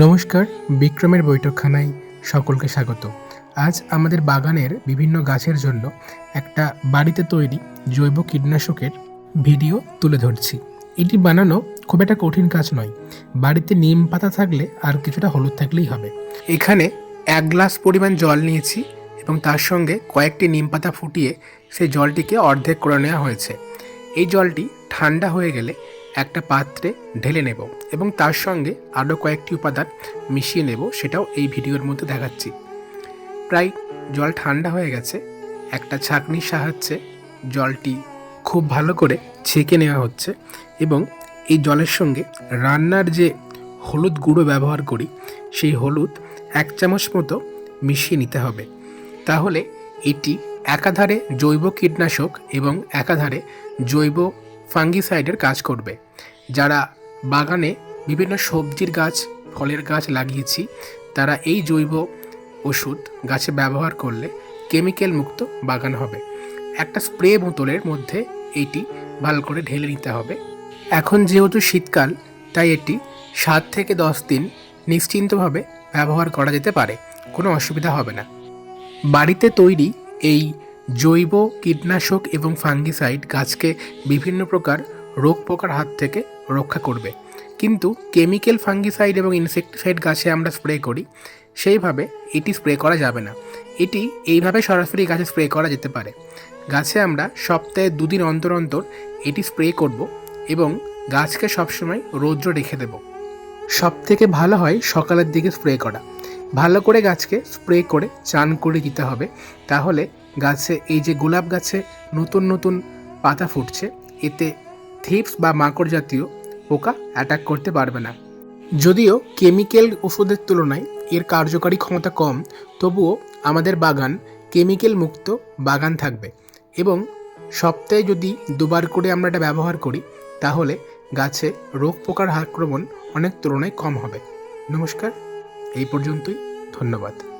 নমস্কার, বিক্রমের বৈঠকখানায় সকলকে স্বাগত। আজ আমাদের বাগানের বিভিন্ন গাছের জন্য একটা বাড়িতে তৈরি জৈব কীটনাশকের ভিডিও তুলে ধরছি। এটি বানানো খুব একটা কঠিন কাজ নয়। বাড়িতে নিম পাতা থাকলে আর কিছুটা হলুদ থাকলেই হবে। এখানে এক গ্লাস পরিমাণ জল নিয়েছি এবং তার সঙ্গে কয়েকটি নিম পাতা ফুটিয়ে সেই জলটিকে অর্ধেক করে নেওয়া হয়েছে। এই জলটি ঠান্ডা হয়ে গেলে একটা পাত্রে ঢেলে নেব এবং তার সঙ্গে আরও কয়েকটি উপাদান মিশিয়ে নেব সেটাও এই ভিডিওর মধ্যে দেখাচ্ছি। প্রায় জল ঠান্ডা হয়ে গেছে, একটা ছাঁকনির সাহায্যে জলটি খুব ভালো করে ছেঁকে নেওয়া হচ্ছে এবং এই জলের সঙ্গে রান্নার যে হলুদ গুঁড়ো ব্যবহার করি, সেই হলুদ এক চামচ মতো মিশিয়ে নিতে হবে। তাহলে এটি একাধারে জৈব কীটনাশক এবং একাধারে জৈব ফাঙ্গিসাইডের কাজ করবে। যারা বাগানে বিভিন্ন সবজির গাছ, ফলের গাছ লাগিয়েছি, তারা এই জৈব ওষুধ গাছে ব্যবহার করলে কেমিক্যাল মুক্ত বাগান হবে। একটা স্প্রে বোতলের মধ্যে এটি ভালো করে ঢেলে নিতে হবে। এখন যেহেতু শীতকাল, তাই এটি সাত থেকে দশ দিন নিশ্চিন্তভাবে ব্যবহার করা যেতে পারে। কোনো অসুবিধা হবে না। বাড়িতে তৈরি এই জৈব কীটনাশক এবং ফাঙ্গিসাইড গাছকে বিভিন্ন প্রকার রোগ পোকার হাত থেকে রক্ষা করবে। কিন্তু কেমিক্যাল ফাঙ্গিসাইড এবং ইনসেকটিসাইড গাছে আমরা স্প্রে করি, সেইভাবে এটি স্প্রে করা যাবে না। এটি এইভাবে সরাসরি গাছে স্প্রে করা যেতে পারে। গাছে আমরা সপ্তাহে দুদিন অন্তর অন্তর এটি স্প্রে করব এবং গাছকে সবসময় রৌদ্র রেখে দেব। সব থেকে ভালো হয় সকালের দিকে স্প্রে করা। ভালো করে গাছকে স্প্রে করে চান করে দিতে হবে। তাহলে গাছে এই যে গোলাপ গাছে নতুন নতুন পাতা ফুটছে, এতে থিপস বা মাকড় জাতীয় পোকা অ্যাটাক করতে পারবে না। যদিও কেমিক্যাল ওষুধের তুলনায় এর কার্যকারী ক্ষমতা কম, তবুও আমাদের বাগান কেমিক্যাল মুক্ত বাগান থাকবে। এবং সপ্তাহে যদি দুবার করে আমরা এটা ব্যবহার করি, তাহলে গাছে রোগ পোকার আক্রমণ অনেক তুলনায় কম হবে। নমস্কার। এই পর্যন্তই ধন্যবাদ।